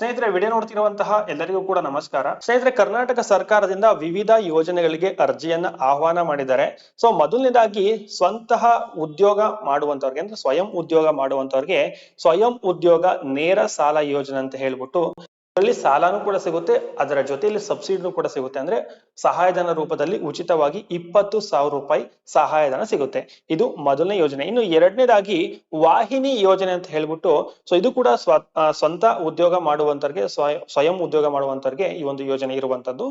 ಸ್ನೇಹಿತರೆ, ವಿಡಿಯೋ ನೋಡ್ತಿರುವಂತಹ ಎಲ್ಲರಿಗೂ ಕೂಡ ನಮಸ್ಕಾರ. ಸ್ನೇಹಿತರೆ, ಕರ್ನಾಟಕ ಸರ್ಕಾರದಿಂದ ವಿವಿಧ ಯೋಜನೆಗಳಿಗೆ ಅರ್ಜಿಯನ್ನ ಆಹ್ವಾನ ಮಾಡಿದ್ದಾರೆ. ಸೊ ಮೊದಲನೇದಾಗಿ ಸ್ವಂತಹ ಉದ್ಯೋಗ ಮಾಡುವಂತವ್ರಿಗೆ, ಅಂದ್ರೆ ಸ್ವಯಂ ಉದ್ಯೋಗ ಮಾಡುವಂತವ್ರಿಗೆ ಸ್ವಯಂ ಉದ್ಯೋಗ ನೇರ ಸಾಲ ಯೋಜನೆ ಅಂತ ಹೇಳ್ಬಿಟ್ಟು ಅದರಲ್ಲಿ ಸಾಲನೂ ಕೂಡ ಸಿಗುತ್ತೆ, ಅದರ ಜೊತೆಯಲ್ಲಿ ಸಬ್ಸಿಡಿನೂ ಕೂಡ ಸಿಗುತ್ತೆ. ಅಂದ್ರೆ ಸಹಾಯಧನ ರೂಪದಲ್ಲಿ ಉಚಿತವಾಗಿ ಇಪ್ಪತ್ತು ಸಾವಿರ ರೂಪಾಯಿ ಸಹಾಯಧನ ಸಿಗುತ್ತೆ. ಇದು ಮೊದಲನೇ ಯೋಜನೆ. ಇನ್ನು ಎರಡನೇದಾಗಿ ವಾಹಿನಿ ಯೋಜನೆ ಅಂತ ಹೇಳ್ಬಿಟ್ಟು ಸೊ ಇದು ಕೂಡ ಸ್ವ ಸ್ವಂತ ಉದ್ಯೋಗ ಮಾಡುವಂತರ್ಗೆ ಸ್ವಯಂ ಉದ್ಯೋಗ ಮಾಡುವಂತರ್ಗೆ ಈ ಒಂದು ಯೋಜನೆ ಇರುವಂತದ್ದು.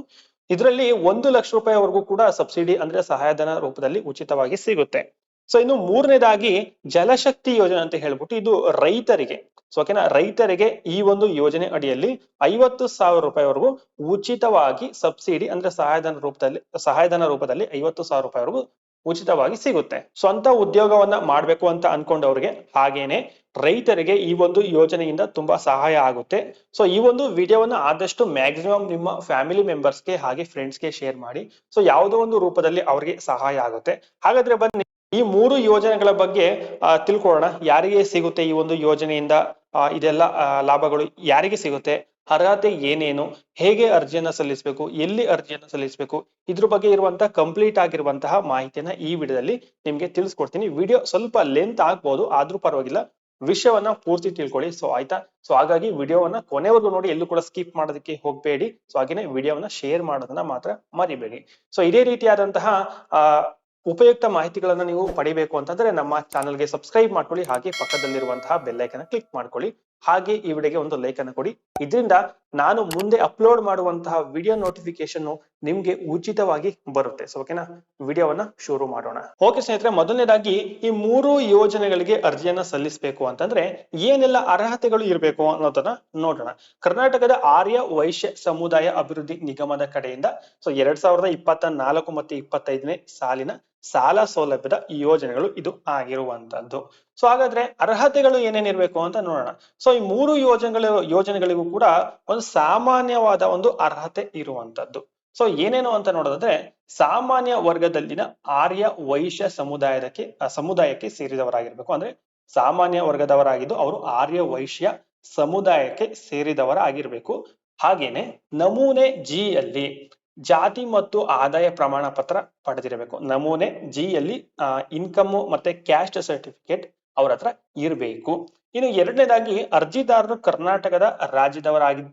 ಇದರಲ್ಲಿ ಒಂದು ಲಕ್ಷ ರೂಪಾಯಿವರೆಗೂ ಕೂಡ ಸಬ್ಸಿಡಿ ಅಂದ್ರೆ ಸಹಾಯಧನ ರೂಪದಲ್ಲಿ ಉಚಿತವಾಗಿ ಸಿಗುತ್ತೆ. ಸೊ ಇನ್ನು ಮೂರನೇದಾಗಿ ಜಲಶಕ್ತಿ ಯೋಜನೆ ಅಂತ ಹೇಳ್ಬಿಟ್ಟು, ಇದು ರೈತರಿಗೆ ಸೊ ಓಕೆನಾ ರೈತರಿಗೆ ಈ ಒಂದು ಯೋಜನೆ ಅಡಿಯಲ್ಲಿ ಐವತ್ತು ಸಾವಿರ ರೂಪಾಯಿವರೆಗೂ ಉಚಿತವಾಗಿ ಸಬ್ಸಿಡಿ ಅಂದ್ರೆ ಸಹಾಯಧನ ರೂಪದಲ್ಲಿ ಸಹಾಯಧನ ರೂಪದಲ್ಲಿ ಐವತ್ತು ಸಾವಿರ ರೂಪಾಯಿವರೆಗೂ ಉಚಿತವಾಗಿ ಸಿಗುತ್ತೆ. ಸ್ವಂತ ಉದ್ಯೋಗವನ್ನ ಮಾಡ್ಬೇಕು ಅಂತ ಅನ್ಕೊಂಡವ್ರಿಗೆ ಹಾಗೇನೆ ರೈತರಿಗೆ ಈ ಒಂದು ಯೋಜನೆಯಿಂದ ತುಂಬಾ ಸಹಾಯ ಆಗುತ್ತೆ. ಸೊ ಈ ಒಂದು ವಿಡಿಯೋವನ್ನ ಆದಷ್ಟು ಮ್ಯಾಕ್ಸಿಮಮ್ ನಿಮ್ಮ ಫ್ಯಾಮಿಲಿ ಮೆಂಬರ್ಸ್ಗೆ ಹಾಗೆ ಫ್ರೆಂಡ್ಸ್ಗೆ ಶೇರ್ ಮಾಡಿ. ಸೊ ಯಾವುದೋ ಒಂದು ರೂಪದಲ್ಲಿ ಅವ್ರಿಗೆ ಸಹಾಯ ಆಗುತ್ತೆ. ಹಾಗಾದ್ರೆ ಬನ್ನಿ, ಈ ಮೂರು ಯೋಜನೆಗಳ ಬಗ್ಗೆ ತಿಳ್ಕೊಳ್ಳೋಣ. ಯಾರಿಗೆ ಸಿಗುತ್ತೆ ಈ ಒಂದು ಯೋಜನೆಯಿಂದ ಇದೆಲ್ಲ ಲಾಭಗಳು ಯಾರಿಗೆ ಸಿಗುತ್ತೆ? ಅರ್ಹತೆ ಏನೇನು? ಹೇಗೆ ಅರ್ಜಿಯನ್ನ ಸಲ್ಲಿಸಬೇಕು? ಎಲ್ಲಿ ಅರ್ಜಿಯನ್ನ ಸಲ್ಲಿಸಬೇಕು? ಇದ್ರ ಬಗ್ಗೆ ಇರುವಂತಹ ಕಂಪ್ಲೀಟ್ ಆಗಿರುವಂತಹ ಮಾಹಿತಿಯನ್ನ ಈ ವಿಡಿಯೋದಲ್ಲಿ ನಿಮ್ಗೆ ತಿಳಿಸ್ಕೊಡ್ತೀನಿ. ವಿಡಿಯೋ ಸ್ವಲ್ಪ ಲೆಂತ್ ಆಗ್ಬೋದು, ಆದ್ರೂ ಪರವಾಗಿಲ್ಲ. ವಿಷಯವನ್ನ ಪೂರ್ತಿ ತಿಳ್ಕೊಳ್ಳಿ. ಸೊ ಆಯ್ತಾ? ಸೊ ಹಾಗಾಗಿ ವಿಡಿಯೋವನ್ನ ಕೊನೆವರೆಗೂ ನೋಡಿ. ಎಲ್ಲೂ ಕೂಡ ಸ್ಕಿಪ್ ಮಾಡೋದಕ್ಕೆ ಹೋಗ್ಬೇಡಿ. ಸೊ ಹಾಗೇನೆ ವಿಡಿಯೋವನ್ನ ಶೇರ್ ಮಾಡೋದನ್ನ ಮಾತ್ರ ಮರಿಬೇಡಿ. ಸೊ ಇದೇ ರೀತಿಯಾದಂತಹ ಉಪಯುಕ್ತ ಮಾಹಿತಿಗಳನ್ನು ನೀವು ಪಡಿಬೇಕು ಅಂತಂದ್ರೆ ನಮ್ಮ ಚಾನಲ್ಗೆ ಸಬ್ಸ್ಕ್ರೈಬ್ ಮಾಡ್ಕೊಳ್ಳಿ, ಹಾಗೆ ಪಕ್ಕದಲ್ಲಿರುವಂತಹ ಬೆಲ್ ಐಕನ್ ಕ್ಲಿಕ್ ಮಾಡ್ಕೊಳ್ಳಿ. ಹಾಗೆ ಈ ವಿಡಿಯೋಗೆ ಒಂದು ಲೈಕ್ ಅನ್ನು ಕೊಡಿ. ಇದರಿಂದ ನಾನು ಮುಂದೆ ಅಪ್ಲೋಡ್ ಮಾಡುವಂತಹ ವಿಡಿಯೋ ನೋಟಿಫಿಕೇಶನ್ ನಿಮ್ಗೆ ಉಚಿತವಾಗಿ ಬರುತ್ತೆ. ಸೊ ಓಕೆನಾ ವಿಡಿಯೋವನ್ನ ಶುರು ಮಾಡೋಣ. ಓಕೆ ಸ್ನೇಹಿತರೆ, ಮೊದಲನೇದಾಗಿ ಈ ಮೂರು ಯೋಜನೆಗಳಿಗೆ ಅರ್ಜಿಯನ್ನ ಸಲ್ಲಿಸಬೇಕು ಅಂತಂದ್ರೆ ಏನೆಲ್ಲ ಅರ್ಹತೆಗಳು ಇರಬೇಕು ಅನ್ನೋದನ್ನ ನೋಡೋಣ. ಕರ್ನಾಟಕದ ಆರ್ಯ ವೈಶ್ಯ ಸಮುದಾಯ ಅಭಿವೃದ್ಧಿ ನಿಗಮದ ಕಡೆಯಿಂದ ಸೊ ಎರಡ್ ಸಾವಿರದ ಇಪ್ಪತ್ತ ನಾಲ್ಕು ಮತ್ತು ಇಪ್ಪತ್ತೈದನೇ ಸಾಲಿನ ಸಾಲ ಸೌಲಭ್ಯದ ಯೋಜನೆಗಳು ಇದು ಆಗಿರುವಂತದ್ದು. ಸೊ ಹಾಗಾದ್ರೆ ಅರ್ಹತೆಗಳು ಏನೇನಿರ್ಬೇಕು ಅಂತ ನೋಡೋಣ. ಸೊ ಈ ಮೂರು ಯೋಜನೆಗಳು ಯೋಜನೆಗಳಿಗೂ ಕೂಡ ಒಂದು ಸಾಮಾನ್ಯವಾದ ಒಂದು ಅರ್ಹತೆ ಇರುವಂತದ್ದು. ಸೊ ಏನೇನು ಅಂತ ನೋಡೋದಾದ್ರೆ ಸಾಮಾನ್ಯ ವರ್ಗದಲ್ಲಿನ ಆರ್ಯ ವೈಶ್ಯ ಸಮುದಾಯದಕ್ಕೆ ಆ, ಸಮುದಾಯಕ್ಕೆ ಸೇರಿದವರಾಗಿರ್ಬೇಕು. ಅಂದ್ರೆ ಸಾಮಾನ್ಯ ವರ್ಗದವರಾಗಿದ್ದು ಅವರು ಆರ್ಯ ವೈಶ್ಯ ಸಮುದಾಯಕ್ಕೆ ಸೇರಿದವರಾಗಿರ್ಬೇಕು. ಹಾಗೇನೆ ನಮೂನೆ ಜಿ ಯಲ್ಲಿ ಜಾತಿ ಮತ್ತು ಆದಾಯ ಪ್ರಮಾಣ ಪತ್ರ ಪಡೆದಿರಬೇಕು. ನಮೂನೆ ಜಿ ಯಲ್ಲಿ ಇನ್ಕಮ್ ಮತ್ತೆ ಕ್ಯಾಸ್ಟ್ ಸರ್ಟಿಫಿಕೇಟ್ ಅವ್ರ ಹತ್ರ ಇರಬೇಕು. ಇನ್ನು ಎರಡನೇದಾಗಿ ಅರ್ಜಿದಾರರು ಕರ್ನಾಟಕದ ರಾಜ್ಯದವರಾಗಿ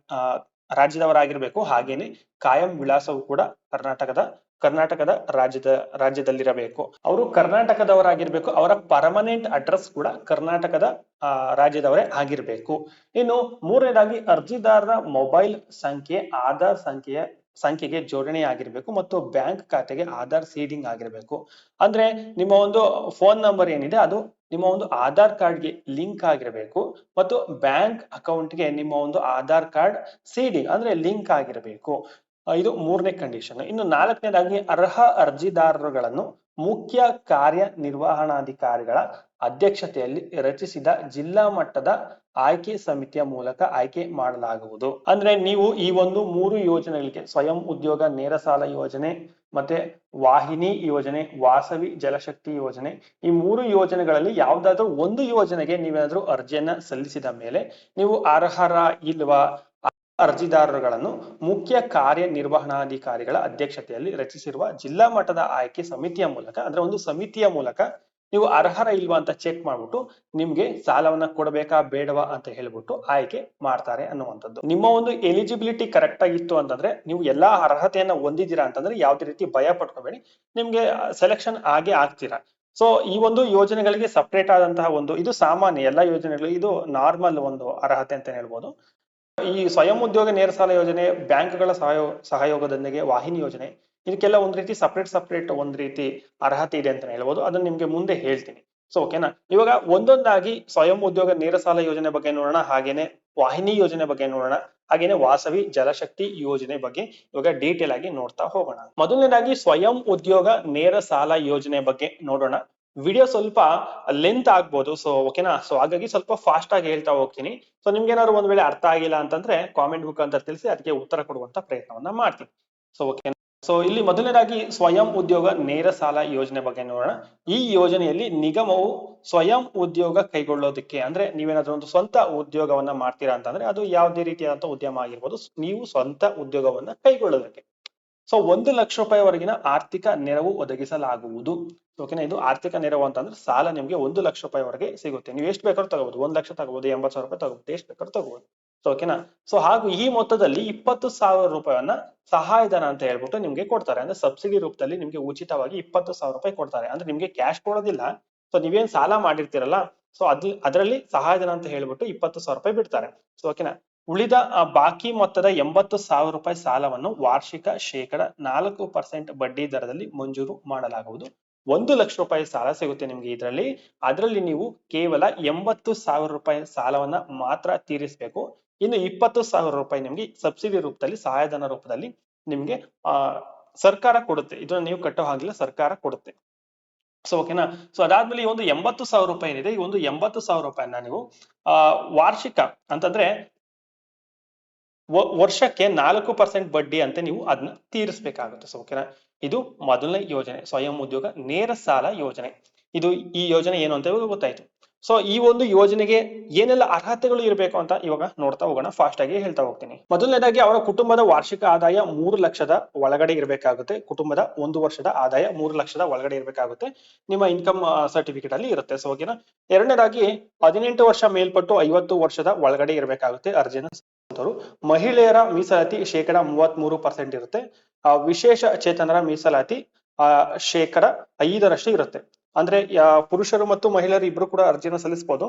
ರಾಜ್ಯದವರಾಗಿರಬೇಕು. ಹಾಗೇನೆ ಕಾಯಂ ವಿಳಾಸವು ಕೂಡ ಕರ್ನಾಟಕದ ಕರ್ನಾಟಕದ ರಾಜ್ಯದ, ರಾಜ್ಯದಲ್ಲಿರಬೇಕು. ಅವರು ಕರ್ನಾಟಕದವರಾಗಿರ್ಬೇಕು. ಅವರ ಪರ್ಮನೆಂಟ್ ಅಡ್ರೆಸ್ ಕೂಡ ಕರ್ನಾಟಕದ ರಾಜ್ಯದವರೇ ಆಗಿರ್ಬೇಕು. ಇನ್ನು ಮೂರನೇದಾಗಿ ಅರ್ಜಿದಾರರ ಮೊಬೈಲ್ ಸಂಖ್ಯೆ, ಆಧಾರ್ ಸಂಖ್ಯೆಯ ಸಂಖ್ಯೆಗೆ ಜೋಡಣೆ ಆಗಿರ್ಬೇಕು ಮತ್ತು ಬ್ಯಾಂಕ್ ಖಾತೆಗೆ ಆಧಾರ್ ಸೀಡಿಂಗ್ ಆಗಿರ್ಬೇಕು. ಅಂದ್ರೆ ನಿಮ್ಮ ಒಂದು ಫೋನ್ ನಂಬರ್ ಏನಿದೆ ಅದು ನಿಮ್ಮ ಒಂದು ಆಧಾರ್ ಕಾರ್ಡ್ಗೆ ಲಿಂಕ್ ಆಗಿರಬೇಕು ಮತ್ತು ಬ್ಯಾಂಕ್ ಅಕೌಂಟ್ಗೆ ನಿಮ್ಮ ಒಂದು ಆಧಾರ್ ಕಾರ್ಡ್ ಸೀಡಿಂಗ್ ಅಂದ್ರೆ ಲಿಂಕ್ ಆಗಿರಬೇಕು. ಇದು ಮೂರನೇ ಕಂಡೀಷನ್. ಇನ್ನು ನಾಲ್ಕನೇದಾಗಿ ಅರ್ಹ ಅರ್ಜಿದಾರರುಗಳನ್ನು ಮುಖ್ಯ ಕಾರ್ಯನಿರ್ವಹಣಾಧಿಕಾರಿಗಳ ಅಧ್ಯಕ್ಷತೆಯಲ್ಲಿ ರಚಿಸಿದ ಜಿಲ್ಲಾ ಮಟ್ಟದ ಆಯ್ಕೆ ಸಮಿತಿಯ ಮೂಲಕ ಆಯ್ಕೆ ಮಾಡಲಾಗುವುದು. ಅಂದ್ರೆ ನೀವು ಈ ಒಂದು ಮೂರು ಯೋಜನೆಗಳಿಗೆ ಸ್ವಯಂ ಉದ್ಯೋಗ ನೇರ ಸಾಲ ಯೋಜನೆ, ಮತ್ತೆ ವಾಹಿನಿ ಯೋಜನೆ, ವಾಸವಿ ಜಲಶಕ್ತಿ ಯೋಜನೆ, ಈ ಮೂರು ಯೋಜನೆಗಳಲ್ಲಿ ಯಾವ್ದಾದ್ರು ಒಂದು ಯೋಜನೆಗೆ ನೀವೇನಾದ್ರೂ ಅರ್ಜಿಯನ್ನ ಸಲ್ಲಿಸಿದ ಮೇಲೆ ನೀವು ಅರ್ಹರ ಇಲ್ವಾ? ಅರ್ಜಿದಾರರುಗಳನ್ನು ಮುಖ್ಯ ಕಾರ್ಯನಿರ್ವಹಣಾಧಿಕಾರಿಗಳ ಅಧ್ಯಕ್ಷತೆಯಲ್ಲಿ ರಚಿಸಿರುವ ಜಿಲ್ಲಾ ಮಟ್ಟದ ಆಯ್ಕೆ ಸಮಿತಿಯ ಮೂಲಕ, ಅಂದ್ರೆ ಒಂದು ಸಮಿತಿಯ ಮೂಲಕ ನೀವು ಅರ್ಹರ ಇಲ್ವಾ ಅಂತ ಚೆಕ್ ಮಾಡ್ಬಿಟ್ಟು ನಿಮ್ಗೆ ಸಾಲವನ್ನ ಕೊಡಬೇಕಾ, ಬೇಡವಾ ಅಂತ ಹೇಳ್ಬಿಟ್ಟು ಆಯ್ಕೆ ಮಾಡ್ತಾರೆ ಅನ್ನುವಂಥದ್ದು. ನಿಮ್ಮ ಒಂದು ಎಲಿಜಿಬಿಲಿಟಿ ಕರೆಕ್ಟ್ ಆಗಿತ್ತು ಅಂತಂದ್ರೆ ನೀವು ಎಲ್ಲಾ ಅರ್ಹತೆಯನ್ನ ಹೊಂದಿದ್ದೀರಾ ಅಂತಂದ್ರೆ ಯಾವ್ದೇ ರೀತಿ ಭಯ ಪಟ್ಕೋಬೇಡಿ. ನಿಮ್ಗೆ ಸೆಲೆಕ್ಷನ್ ಆಗೇ ಆಗ್ತೀರಾ. ಸೊ ಈ ಒಂದು ಯೋಜನೆಗಳಿಗೆ ಸಪ್ರೇಟ್ ಆದಂತಹ ಒಂದು, ಇದು ಸಾಮಾನ್ಯ, ಎಲ್ಲಾ ಯೋಜನೆಗಳು, ಇದು ನಾರ್ಮಲ್ ಒಂದು ಅರ್ಹತೆ ಅಂತ ಹೇಳ್ಬೋದು. ಈ ಸ್ವಯಂ ಉದ್ಯೋಗ ನೇರ ಸಾಲ ಯೋಜನೆ, ಬ್ಯಾಂಕ್ಗಳ ಸಹಯೋ ಸಹಯೋಗದೊಂದಿಗೆ ವಾಹಿನಿ ಯೋಜನೆ, ಇದಕ್ಕೆಲ್ಲ ಒಂದ್ ರೀತಿ ಸಪ್ರೇಟ್ ಸಪ್ರೇಟ್ ಒಂದ್ ರೀತಿ ಅರ್ಹತೆ ಇದೆ ಅಂತ ಹೇಳ್ಬೋದು. ಅದನ್ನ ನಿಮ್ಗೆ ಮುಂದೆ ಹೇಳ್ತೀನಿ. ಸೊ ಓಕೆನಾ ಇವಾಗ ಒಂದೊಂದಾಗಿ ಸ್ವಯಂ ಉದ್ಯೋಗ ನೇರ ಸಾಲ ಯೋಜನೆ ಬಗ್ಗೆ ನೋಡೋಣ, ಹಾಗೇನೆ ವಾಹಿನಿ ಯೋಜನೆ ಬಗ್ಗೆ ನೋಡೋಣ, ಹಾಗೇನೆ ವಾಸವಿ ಜಲಶಕ್ತಿ ಯೋಜನೆ ಬಗ್ಗೆ ಇವಾಗ ಡೀಟೇಲ್ ಆಗಿ ನೋಡ್ತಾ ಹೋಗೋಣ. ಮೊದಲನೇದಾಗಿ ಸ್ವಯಂ ಉದ್ಯೋಗ ನೇರ ಸಾಲ ಯೋಜನೆ ಬಗ್ಗೆ ನೋಡೋಣ. ವಿಡಿಯೋ ಸ್ವಲ್ಪ ಲೆಂತ್ ಆಗ್ಬೋದು. ಸೊ ಓಕೆನಾ ಸೊ ಹಾಗಾಗಿ ಸ್ವಲ್ಪ ಫಾಸ್ಟ್ ಆಗಿ ಹೇಳ್ತಾ ಹೋಗ್ತೀನಿ. ಸೊ ನಿಮ್ಗೆ ಏನಾದ್ರು ಒಂದ್ ವೇಳೆ ಅರ್ಥ ಆಗಿಲ್ಲ ಅಂತಂದ್ರೆ ಕಾಮೆಂಟ್ ಬುಕ್ ಅಂತ ತಿಳಿಸಿ ಅದಕ್ಕೆ ಉತ್ತರ ಕೊಡುವಂತ ಪ್ರಯತ್ನವನ್ನ ಮಾಡ್ತೀನಿ. ಸೊ ಓಕೆ ಸೊ ಇಲ್ಲಿ ಮೊದಲನೇದಾಗಿ ಸ್ವಯಂ ಉದ್ಯೋಗ ನೇರ ಸಾಲ ಯೋಜನೆ ಬಗ್ಗೆ ನೋಡೋಣ. ಈ ಯೋಜನೆಯಲ್ಲಿ ನಿಗಮವು ಸ್ವಯಂ ಉದ್ಯೋಗ ಕೈಗೊಳ್ಳೋದಕ್ಕೆ ಅಂದ್ರೆ ನೀವೇನಾದ್ರೂ ಒಂದು ಸ್ವಂತ ಉದ್ಯೋಗವನ್ನ ಮಾಡ್ತೀರಾ ಅಂತಂದ್ರೆ ಅದು ಯಾವುದೇ ರೀತಿಯಾದಂತಹ ಉದ್ಯಮ ಆಗಿರ್ಬೋದು. ನೀವು ಸ್ವಂತ ಉದ್ಯೋಗವನ್ನ ಕೈಗೊಳ್ಳೋದಕ್ಕೆ. ಸೊ ಒಂದು ಲಕ್ಷ ರೂಪಾಯಿವರೆಗಿನ ಆರ್ಥಿಕ ನೆರವು ಒದಗಿಸಲಾಗುವುದು. ಓಕೆನಾ ಇದು ಆರ್ಥಿಕ ನೆರವು ಅಂತಂದ್ರೆ ಸಾಲ ನಿಮಗೆ ಒಂದು ಲಕ್ಷ ರೂಪಾಯಿವರೆಗೆ ಸಿಗುತ್ತೆ. ನೀವು ಎಷ್ಟು ಬೇಕಾದ್ರೂ ತಗೋಬಹುದು ಒಂದ್ ಲಕ್ಷ ತಗೋಬಹುದು ಎಂಬತ್ತು ಸಾವಿರ ರೂಪಾಯಿ ತಗೋಬಹುದು ಎಷ್ಟು ಬೇಕಾದ್ರೂ ತಗೋಬಹುದು ಸೊ ಓಕೆನಾ ಸೊ ಹಾಗೂ ಈ ಮೊತ್ತದಲ್ಲಿ ಇಪ್ಪತ್ತು ಸಾವಿರ ರೂಪಾಯಿಯನ್ನ ಸಹಾಯಧನ ಅಂತ ಹೇಳ್ಬಿಟ್ಟು ನಿಮ್ಗೆ ಕೊಡ್ತಾರೆ. ಅಂದ್ರೆ ಸಬ್ಸಿಡಿ ರೂಪದಲ್ಲಿ ನಿಮ್ಗೆ ಉಚಿತವಾಗಿ ಇಪ್ಪತ್ತು ಸಾವಿರ ರೂಪಾಯಿ ಕೊಡ್ತಾರೆ. ಅಂದ್ರೆ ನಿಮ್ಗೆ ಕ್ಯಾಶ್ ಕೊಡೋದಿಲ್ಲ. ಸೊ ನೀವೇನ್ ಸಾಲ ಮಾಡಿರ್ತೀರಲ್ಲ? ಸೊ ಅದ್ ಅದರಲ್ಲಿ ಸಹಾಯಧನ ಅಂತ ಹೇಳ್ಬಿಟ್ಟು ಇಪ್ಪತ್ತು ಸಾವಿರ ರೂಪಾಯಿ ಬಿಡ್ತಾರೆ. ಸೊ ಓಕೆನಾ ಉಳಿದ ಬಾಕಿ ಮೊತ್ತದ ಎಂಬತ್ತು ಸಾವಿರ ರೂಪಾಯಿ ಸಾಲವನ್ನು ವಾರ್ಷಿಕ ಶೇಕಡ ನಾಲ್ಕು ಪರ್ಸೆಂಟ್ ಬಡ್ಡಿ ದರದಲ್ಲಿ ಮಂಜೂರು ಮಾಡಲಾಗುವುದು. ಒಂದು ಲಕ್ಷ ರೂಪಾಯಿ ಸಾಲ ಸಿಗುತ್ತೆ ನಿಮ್ಗೆ ಇದರಲ್ಲಿ. ಅದರಲ್ಲಿ ನೀವು ಕೇವಲ ಎಂಬತ್ತು ಸಾವಿರ ರೂಪಾಯಿ ಸಾಲವನ್ನ ಮಾತ್ರ ತೀರಿಸಬೇಕು. ಇನ್ನು ಇಪ್ಪತ್ತು ಸಾವಿರ ರೂಪಾಯಿ ನಿಮ್ಗೆ ಸಬ್ಸಿಡಿ ರೂಪದಲ್ಲಿ, ಸಹಾಯಧನ ರೂಪದಲ್ಲಿ ನಿಮ್ಗೆ, ಆ, ಸರ್ಕಾರ ಕೊಡುತ್ತೆ. ಇದನ್ನ ನೀವು ಕಟ್ಟೋ ಹಾಗಿಲ್ಲ, ಸರ್ಕಾರ ಕೊಡುತ್ತೆ. ಸೊ ಓಕೆನಾ ಸೊ ಅದಾದ್ಮೇಲೆ ಈ ಒಂದು ಎಂಬತ್ತು ಸಾವಿರ ರೂಪಾಯಿ ಏನಿದೆ? ಈ ಒಂದು ಎಂಬತ್ತು ಸಾವಿರ ರೂಪಾಯಿನ ನೀವು, ಆ, ವಾರ್ಷಿಕ ಅಂತಂದ್ರೆ ವರ್ಷಕ್ಕೆ ನಾಲ್ಕು ಪರ್ಸೆಂಟ್ ಬಡ್ಡಿ ಅಂತ ನೀವು ಅದನ್ನ ತೀರಿಸಬೇಕಾಗುತ್ತೆ. ಸೊ ಓಕೆನಾ ಇದು ಮೊದಲನೇ ಯೋಜನೆ, ಸ್ವಯಂ ಉದ್ಯೋಗ ನೇರ ಸಾಲ ಯೋಜನೆ. ಇದು ಈ ಯೋಜನೆ ಏನು ಅಂತ ಗೊತ್ತಾಯ್ತು? ಸೊ ಈ ಒಂದು ಯೋಜನೆಗೆ ಏನೆಲ್ಲ ಅರ್ಹತೆಗಳು ಇರಬೇಕು ಅಂತ ಇವಾಗ ನೋಡ್ತಾ ಹೋಗೋಣ. ಫಾಸ್ಟ್ ಆಗಿ ಹೇಳ್ತಾ ಹೋಗ್ತೀನಿ. ಮೊದಲನೇದಾಗಿ ಅವರ ಕುಟುಂಬದ ವಾರ್ಷಿಕ ಆದಾಯ ಮೂರು ಲಕ್ಷದ ಒಳಗಡೆ ಇರಬೇಕಾಗುತ್ತೆ. ಕುಟುಂಬದ ಒಂದು ವರ್ಷದ ಆದಾಯ ಮೂರು ಲಕ್ಷದ ಒಳಗಡೆ ಇರಬೇಕಾಗುತ್ತೆ. ನಿಮ್ಮ ಇನ್ಕಮ್ ಸರ್ಟಿಫಿಕೇಟ್ ಅಲ್ಲಿ ಇರುತ್ತೆ. ಸೊ ಓಕೆನಾ ಎರಡನೇದಾಗಿ ಹದಿನೆಂಟು ವರ್ಷ ಮೇಲ್ಪಟ್ಟು ಐವತ್ತು ವರ್ಷದ ಒಳಗಡೆ ಇರಬೇಕಾಗುತ್ತೆ ಅರ್ಜಿನ ಮಹಿಳೆಯರ ಮೀಸಲಾತಿ ಶೇಕಡ ಮೂವತ್ತ್ ಮೂರು ಪರ್ಸೆಂಟ್ ಇರುತ್ತೆ ವಿಶೇಷ ಚೇತನರ ಮೀಸಲಾತಿ ಶೇಕಡ ಐದರಷ್ಟು ಇರುತ್ತೆ. ಅಂದ್ರೆ ಪುರುಷರು ಮತ್ತು ಮಹಿಳೆಯರು ಇಬ್ರು ಕೂಡ ಅರ್ಜಿನ ಸಲ್ಲಿಸಬಹುದು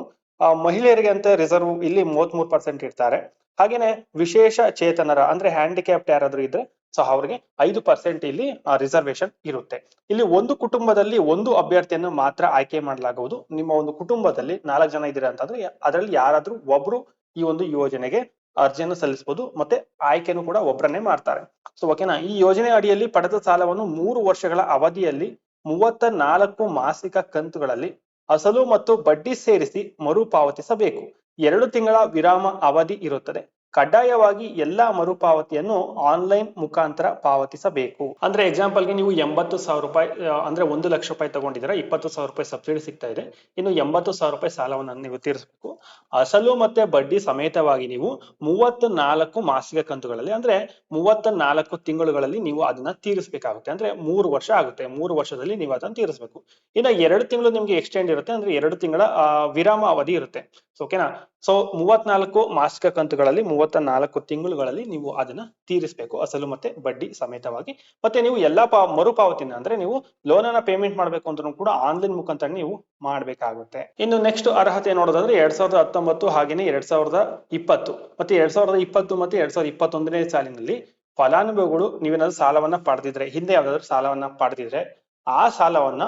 ಮಹಿಳೆಯರಿಗೆ ಅಂತ ರಿಸರ್ವ್ ಇಲ್ಲಿ ಮೂವತ್ತ್ ಮೂರು ಪರ್ಸೆಂಟ್ ಇರ್ತಾರೆ ಹಾಗೇನೆ ವಿಶೇಷ ಚೇತನರ, ಅಂದ್ರೆ ಹ್ಯಾಂಡಿಕ್ಯಾಪ್ಟ್ ಯಾರಾದ್ರೂ ಇದ್ರೆ, ಸೊ ಅವ್ರಿಗೆ ಐದು ಪರ್ಸೆಂಟ್ ಇಲ್ಲಿ ರಿಸರ್ವೇಶನ್ ಇರುತ್ತೆ. ಇಲ್ಲಿ ಒಂದು ಕುಟುಂಬದಲ್ಲಿ ಒಂದು ಅಭ್ಯರ್ಥಿಯನ್ನು ಮಾತ್ರ ಆಯ್ಕೆ ಮಾಡಲಾಗುವುದು. ನಿಮ್ಮ ಒಂದು ಕುಟುಂಬದಲ್ಲಿ ನಾಲ್ಕು ಜನ ಇದ್ದೀರಾ ಅಂತಂದ್ರೆ, ಅದರಲ್ಲಿ ಯಾರಾದ್ರೂ ಒಬ್ರು ಈ ಒಂದು ಯೋಜನೆಗೆ ಅರ್ಜಿಯನ್ನು ಸಲ್ಲಿಸಬಹುದು ಮತ್ತೆ ಆಯ್ಕೆನೂ ಕೂಡ ಒಬ್ಬರನ್ನೇ ಮಾಡ್ತಾರೆ. ಸೊ ಓಕೆನಾ ಈ ಯೋಜನೆ ಅಡಿಯಲ್ಲಿ ಪಡೆದ ಸಾಲವನ್ನು ಮೂರು ವರ್ಷಗಳ ಅವಧಿಯಲ್ಲಿ ಮೂವತ್ತ ನಾಲ್ಕು ಮಾಸಿಕ ಕಂತುಗಳಲ್ಲಿ ಅಸಲು ಮತ್ತು ಬಡ್ಡಿ ಸೇರಿಸಿ ಮರುಪಾವತಿಸಬೇಕು. ಎರಡು ತಿಂಗಳ ವಿರಾಮ ಅವಧಿ ಇರುತ್ತದೆ. ಕಡ್ಡಾಯವಾಗಿ ಎಲ್ಲಾ ಮರುಪಾವತಿಯನ್ನು ಆನ್ಲೈನ್ ಮುಖಾಂತರ ಪಾವತಿಸಬೇಕು. ಅಂದ್ರೆ ಎಕ್ಸಾಂಪಲ್ಗೆ ನೀವು ಎಂಬತ್ತು ಸಾವಿರ ರೂಪಾಯಿ ಅಂದ್ರೆ ಒಂದು ಲಕ್ಷ ರೂಪಾಯಿ ತಗೊಂಡಿದ್ರೆ ಇಪ್ಪತ್ತು ಸಾವಿರ ರೂಪಾಯಿ ಸಬ್ಸಿಡಿ ಸಿಗ್ತಾ ಇದೆ. ಇನ್ನು ಎಂಬತ್ತು ಸಾವಿರ ರೂಪಾಯಿ ಸಾಲವನ್ನು ನೀವು ತೀರಿಸಬೇಕು. ಅಸಲು ಮತ್ತೆ ಬಡ್ಡಿ ಸಮೇತವಾಗಿ ನೀವು ಮೂವತ್ತ ನಾಲ್ಕು ಮಾಸಿಕ ಕಂತುಗಳಲ್ಲಿ, ಅಂದ್ರೆ ಮೂವತ್ತ ನಾಲ್ಕು ತಿಂಗಳುಗಳಲ್ಲಿ ನೀವು ಅದನ್ನ ತೀರಿಸಬೇಕಾಗುತ್ತೆ. ಅಂದ್ರೆ ಮೂರು ವರ್ಷ ಆಗುತ್ತೆ. ಮೂರು ವರ್ಷದಲ್ಲಿ ನೀವು ಅದನ್ನ ತೀರಿಸಬೇಕು. ಇನ್ನ ಎರಡು ತಿಂಗಳು ನಿಮ್ಗೆ ಎಕ್ಸ್ಟೆಂಡ್ ಇರುತ್ತೆ. ಅಂದ್ರೆ ಎರಡು ತಿಂಗಳ ವಿರಾಮ ಅವಧಿ ಇರುತ್ತೆ. ಓಕೆನಾ ಸೊ ಮೂವತ್ನಾಲ್ಕು ಮಾಸಿಕ ಕಂತುಗಳಲ್ಲಿ ಮೂವತ್ತ ನಾಲ್ಕು ತಿಂಗಳುಗಳಲ್ಲಿ ನೀವು ಅದನ್ನ ತೀರಿಸಬೇಕು. ಅಸಲು ಮತ್ತೆ ಬಡ್ಡಿ ಸಮೇತವಾಗಿ. ಮತ್ತೆ ನೀವು ಎಲ್ಲಾ ಪಾ ಮರುಪಾವತಿನ ಅಂದ್ರೆ ನೀವು ಲೋನ್ ಅನ್ನ ಪೇಮೆಂಟ್ ಮಾಡ್ಬೇಕು ಅಂದ್ರೂ ಕೂಡ ಆನ್ಲೈನ್ ಮುಖಾಂತರ ನೀವು ಮಾಡ್ಬೇಕಾಗುತ್ತೆ. ಇನ್ನು ನೆಕ್ಸ್ಟ್ ಅರ್ಹತೆ ನೋಡೋದಾದ್ರೆ ಎರಡ್ ಸಾವಿರದ ಹತ್ತೊಂಬತ್ತು ಹಾಗೇನೆ ಎರಡ್ ಸಾವಿರದ ಇಪ್ಪತ್ತು. ಮತ್ತೆ ಎರಡ್ ಸಾವಿರದ ಇಪ್ಪತ್ತು ಮತ್ತೆ ಎರಡ್ ಸಾವಿರದ ಇಪ್ಪತ್ತೊಂದನೇ ಸಾಲಿನಲ್ಲಿ ಫಲಾನುಭವಿಗಳು ನೀವೇನಾದ್ರೂ ಸಾಲವನ್ನ ಪಡೆದಿದ್ರೆ, ಹಿಂದೆ ಯಾವ್ದಾದ್ರು ಸಾಲವನ್ನ ಪಡೆದಿದ್ರೆ ಆ ಸಾಲವನ್ನ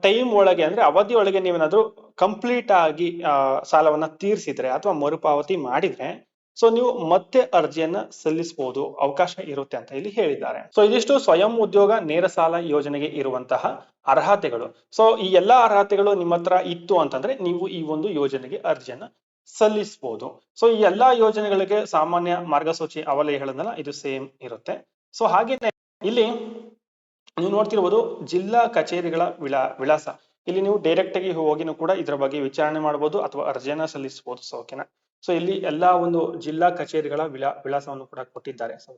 ಟೈಮ್ ಒಳಗೆ ಅಂದ್ರೆ ಅವಧಿ ಒಳಗೆ ನೀವೇನಾದ್ರೂ ಕಂಪ್ಲೀಟ್ ಆಗಿ, ಆ, ಸಾಲವನ್ನ ತೀರ್ಸಿದ್ರೆ ಅಥವಾ ಮರುಪಾವತಿ ಮಾಡಿದ್ರೆ, ಸೊ ನೀವು ಮತ್ತೆ ಅರ್ಜಿಯನ್ನ ಸಲ್ಲಿಸಬಹುದು ಅವಕಾಶ ಇರುತ್ತೆ ಅಂತ ಇಲ್ಲಿ ಹೇಳಿದ್ದಾರೆ. ಸೊ ಇದಿಷ್ಟು ಸ್ವಯಂ ಉದ್ಯೋಗ ನೇರ ಸಾಲ ಯೋಜನೆಗೆ ಇರುವಂತಹ ಅರ್ಹತೆಗಳು. ಸೊ ಈ ಎಲ್ಲಾ ಅರ್ಹತೆಗಳು ನಿಮ್ಮ ಹತ್ರ ಇತ್ತು ಅಂತಂದ್ರೆ ನೀವು ಈ ಒಂದು ಯೋಜನೆಗೆ ಅರ್ಜಿಯನ್ನ ಸಲ್ಲಿಸಬಹುದು ಸೊ ಈ ಎಲ್ಲಾ ಯೋಜನೆಗಳಿಗೆ ಸಾಮಾನ್ಯ ಮಾರ್ಗಸೂಚಿ ಅವಲಯಗಳನ್ನೆಲ್ಲ ಇದು ಸೇಮ್ ಇರುತ್ತೆ. ಸೊ ಹಾಗೆ ಇಲ್ಲಿ ನೀವು ನೋಡ್ತಿರ್ಬೋದು ಜಿಲ್ಲಾ ಕಚೇರಿಗಳ ವಿಳಾ, ವಿಳಾಸ. ಇಲ್ಲಿ ನೀವು ಡೈರೆಕ್ಟ್ ಆಗಿ ಹೋಗಿನೂ ಕೂಡ ಇದರ ಬಗ್ಗೆ ವಿಚಾರಣೆ ಮಾಡಬಹುದು ಅಥವಾ ಅರ್ಜಿಯನ್ನ ಸಲ್ಲಿಸಬಹುದು ಸೊ ಸೊ ಇಲ್ಲಿ ಎಲ್ಲಾ ಒಂದು ಜಿಲ್ಲಾ ಕಚೇರಿಗಳ ವಿಳಾ, ವಿಳಾಸವನ್ನು ಕೂಡ ಕೊಟ್ಟಿದ್ದಾರೆ ಸೊ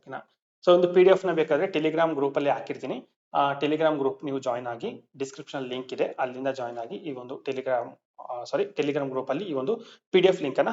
ಸೊ ಒಂದು ಪಿ ಡಿ ಎಫ್ನ ಬೇಕಾದ್ರೆ ಟೆಲಿಗ್ರಾಮ್ ಗ್ರೂಪ್ ಅಲ್ಲಿ ಹಾಕಿರ್ತೀನಿ. ಆ ಟೆಲಿಗ್ರಾಮ್ ಗ್ರೂಪ್ ನೀವು ಜಾಯ್ನ್ ಆಗಿ ಡಿಸ್ಕ್ರಿಪ್ಷನ್ ಲಿಂಕ್ ಇದೆ. ಅಲ್ಲಿಂದ ಜಾಯ್ನ್ ಆಗಿ ಈ ಒಂದು ಟೆಲಿಗ್ರಾಮ್ ಸಾರಿ ಟೆಲಿಗ್ರಾಮ್ ಗ್ರೂಪ್ ಅಲ್ಲಿ ಈ ಒಂದು ಪಿ ಡಿ ಎಫ್ ಲಿಂಕ್ ಅನ್ನ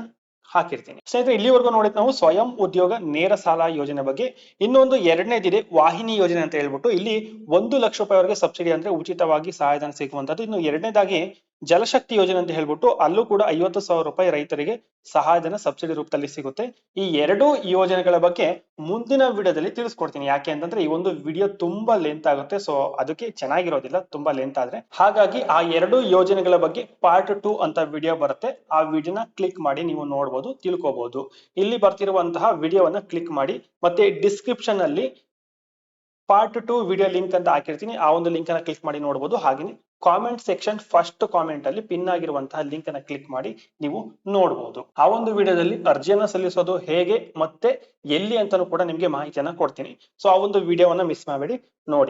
ಹಾಕಿರ್ತೀನಿ. ಸ್ನೇಹಿತರೆ, ಇಲ್ಲಿವರೆಗೂ ನೋಡಿದ್ ನಾವು ಸ್ವಯಂ ಉದ್ಯೋಗ ನೇರ ಸಾಲ ಯೋಜನೆ ಬಗ್ಗೆ ಇನ್ನೊಂದು ಎರಡನೇದಿದೆ ವಾಹಿನಿ ಯೋಜನೆ ಅಂತ ಹೇಳ್ಬಿಟ್ಟು ಇಲ್ಲಿ ಒಂದು ಲಕ್ಷ ರೂಪಾಯಿವರೆಗೆ ಸಬ್ಸಿಡಿ ಅಂದ್ರೆ ಉಚಿತವಾಗಿ ಸಹಾಯಧನ ಸಿಗುವಂತದ್ದು ಇನ್ನು ಎರಡನೇದಾಗಿ ಜಲಶಕ್ತಿ ಯೋಜನೆ ಅಂತ ಹೇಳ್ಬಿಟ್ಟು ಅಲ್ಲೂ ಕೂಡ ಐವತ್ತು ಸಾವಿರ ರೂಪಾಯಿ ರೈತರಿಗೆ ಸಹಾಯಧನ ಸಬ್ಸಿಡಿ ರೂಪದಲ್ಲಿ ಸಿಗುತ್ತೆ. ಈ ಎರಡೂ ಯೋಜನೆಗಳ ಬಗ್ಗೆ ಮುಂದಿನ ವಿಡಿಯೋದಲ್ಲಿ ತಿಳಿಸ್ಕೊಡ್ತೀನಿ. ಯಾಕೆ ಅಂತಂದ್ರೆ ಈ ಒಂದು ವಿಡಿಯೋ ತುಂಬಾ ಲೆಂತ್ ಆಗುತ್ತೆ. ಸೊ ಅದಕ್ಕೆ ಚೆನ್ನಾಗಿರೋದಿಲ್ಲ, ತುಂಬಾ ಲೆಂತ್ ಆದ್ರೆ. ಹಾಗಾಗಿ ಆ ಎರಡು ಯೋಜನೆಗಳ ಬಗ್ಗೆ ಪಾರ್ಟ್ ಟೂ ಅಂತ ವಿಡಿಯೋ ಬರುತ್ತೆ. ಆ ವಿಡಿಯೋನ ಕ್ಲಿಕ್ ಮಾಡಿ ನೀವು ನೋಡಬಹುದು ತಿಳ್ಕೊಬಹುದು ಇಲ್ಲಿ ಬರ್ತಿರುವಂತಹ ವಿಡಿಯೋವನ್ನ ಕ್ಲಿಕ್ ಮಾಡಿ, ಮತ್ತೆ ಡಿಸ್ಕ್ರಿಪ್ಷನ್ ಅಲ್ಲಿ ಪಾರ್ಟ್ ಟು ವಿಡಿಯೋ ಲಿಂಕ್ ಅಂತ ಹಾಕಿರ್ತೀನಿ. ಆ ಒಂದು ಲಿಂಕ್ ಅನ್ನ ಕ್ಲಿಕ್ ಮಾಡಿ ನೋಡಬಹುದು ಹಾಗೆ ಕಾಮೆಂಟ್ ಸೆಕ್ಷನ್ ಫಸ್ಟ್ ಕಾಮೆಂಟ್ ಅಲ್ಲಿ ಪಿನ್ ಆಗಿರುವಂತಹ ಲಿಂಕ್ ಅನ್ನ ಕ್ಲಿಕ್ ಮಾಡಿ ನೀವು ನೋಡಬಹುದು ಆ ಒಂದು ವಿಡಿಯೋದಲ್ಲಿ ಅರ್ಜಿಯನ್ನ ಸಲ್ಲಿಸೋದು ಹೇಗೆ, ಮತ್ತೆ ಎಲ್ಲಿ ಅಂತಾನು ಕೂಡ ನಿಮ್ಗೆ ಮಾಹಿತಿಯನ್ನ ಕೊಡ್ತೀನಿ. ಸೊ ಆ ಒಂದು ವಿಡಿಯೋವನ್ನ ಮಿಸ್ ಮಾಡಬೇಡಿ, ನೋಡಿ.